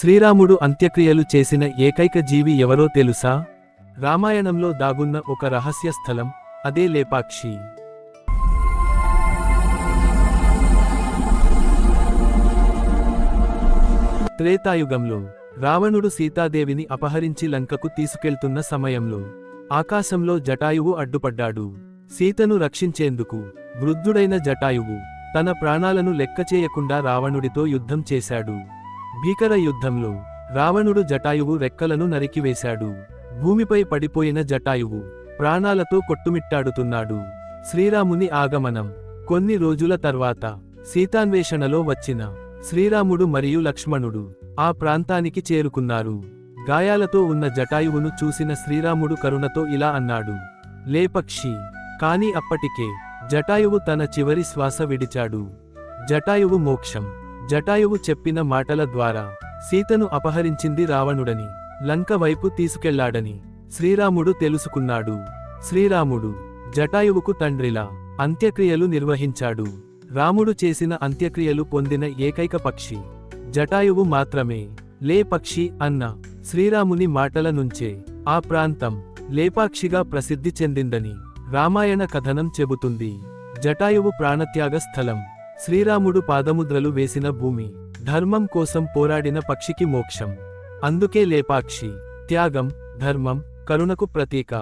శ్రీరాముడు అంత్యక్రియలు చేసిన ఏకైక జీవి ఎవరో తెలుసా? రామాయణంలో దాగున్న ఒక రహస్య స్థలం అదే లేపాక్షి. త్రేతాయుగంలో రావణుడు సీతాదేవిని అపహరించి లంకకు తీసుకెళ్తున్న సమయంలో ఆకాశంలో జటాయువు అడ్డుపడ్డాడు. సీతను రక్షించేందుకు వృద్ధుడైన జటాయువు తన ప్రాణాలను లెక్కచేయకుండా రావణుడితో యుద్ధం చేశాడు. భీకర యుద్ధంలో రావణుడు జటాయువు రెక్కలను నరికివేశాడు. భూమిపై పడిపోయిన జటాయువు ప్రాణాలతో కొట్టుమిట్టాడుతున్నాడు. శ్రీరాముని ఆగమనం కొన్ని రోజుల తర్వాత సీతాన్వేషణలో వచ్చిన శ్రీరాముడు మరియు లక్ష్మణుడు ఆ ప్రాంతానికి చేరుకున్నారు. గాయాలతో ఉన్న జటాయువును చూసిన శ్రీరాముడు కరుణతో ఇలా అన్నాడు లేపక్షి కాని అప్పటికే జటాయువు తన చివరి శ్వాస విడిచాడు. జటాయువు మోక్షం. జటాయువు చెప్పిన మాటల ద్వారా సీతను అపహరించింది రావణుడని లంక వైపు తీసుకెళ్ళాడని శ్రీరాముడు తెలుసుకున్నాడు. శ్రీరాముడు జటాయువుకు తండ్రిలా అంత్యక్రియలు నిర్వహించాడు. రాముడు చేసిన అంత్యక్రియలు పొందిన ఏకైక పక్షి జటాయువు మాత్రమే. లే పక్షి అన్న శ్రీరాముని మాటల నుంచే ఆ ప్రాంతం లేపాక్షిగా ప్రసిద్ధి చెందిందని రామాయణ కథనం చెబుతుంది. జటాయువు ప్రాణత్యాగ స్థలం శ్రీరాముడు పాదముద్రలు వేసిన భూమి ధర్మం కోసం పోరాడిన పక్షికి మోక్షం. అందుకే లేపాక్షి త్యాగం ధర్మం కరుణకు ప్రతీక.